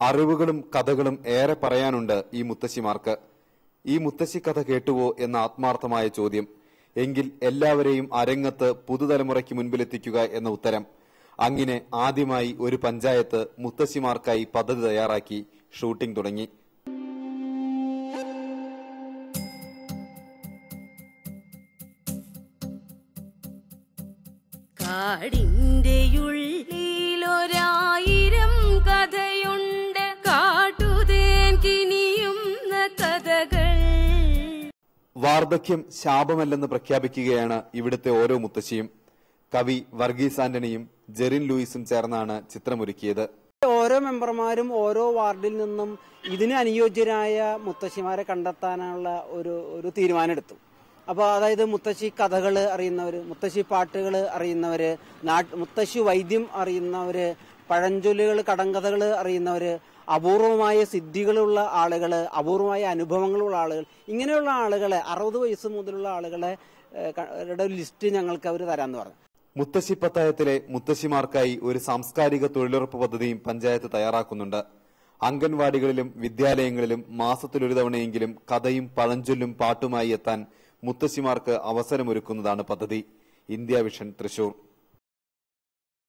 അറിവുകളും കഥകളും ഏറെ പറയാനുണ്ട് ഈ മുത്തശ്ശിമാർക്ക്. ഈ മുത്തശ്ശി കഥ കേട്ടുവോ എന്ന ആത്മാർത്ഥമായ ചോദ്യം. എങ്കിൽ എല്ലാവരെയും അരങ്ങത്ത് പുതുതലമുറയ്ക്ക് മുൻപിലെത്തിക്കുക എന്ന ഉത്തരം. അങ്ങനെ ആദ്യമായി ഒരു പഞ്ചായത്ത് മുത്തശ്ശിമാർക്കായി പദ്ധതി തയ്യാറാക്കി ഷൂട്ടിംഗ് തുടങ്ങി. കാടിന്റെ വാർദ്ധക്യം ശാപമല്ലെന്ന് പ്രഖ്യാപിക്കുകയാണ് ഇവിടുത്തെ ഓരോ മുത്തശ്ശിയും. കവി വർഗീസ് ആന്റണിയും ജെറിൻ ലൂയിസും ചേർന്നാണ് ചിത്രമൊരുക്കിയത്. ഓരോ മെമ്പർമാരും ഓരോ വാർഡിൽ നിന്നും ഇതിന് അനുയോജ്യരായ മുത്തശ്ശിമാരെ കണ്ടെത്താനുള്ള ഒരു ഒരു തീരുമാനമെടുത്തു. അപ്പോൾ അതായത് മുത്തശ്ശി കഥകൾ അറിയുന്നവർ മുത്തശ്ശി പാട്ടുകൾ അറിയുന്നവര് മുത്തശ്ശി വൈദ്യം അറിയുന്നവർ പഴഞ്ചൊല്ലുകൾ കടങ്കഥകൾ അറിയുന്നവർ അപൂർവമായ സിദ്ധികളുള്ള ആളുകൾ അപൂർവമായ അനുഭവങ്ങളുള്ള ആളുകൾ ഇങ്ങനെയുള്ള ആളുകളെ അറുപത് വയസ്സ് മുതലുള്ള ആളുകളെ ലിസ്റ്റ് ഞങ്ങൾക്ക് അവർ തരാമെന്ന് പറഞ്ഞു. മുത്തശ്ശി പത്തായത്തിലെ മുത്തശ്ശിമാർക്കായി ഒരു സാംസ്കാരിക തൊഴിലുറപ്പ് പദ്ധതിയും പഞ്ചായത്ത് തയ്യാറാക്കുന്നുണ്ട്. അംഗൻവാടികളിലും വിദ്യാലയങ്ങളിലും മാസത്തിലൊരു തവണയെങ്കിലും കഥയും പഴഞ്ചൊല്ലും പാട്ടുമായി എത്താൻ മുത്തശ്ശിമാർക്ക് അവസരമൊരുക്കുന്നതാണ് പദ്ധതി. India vision Thrissur.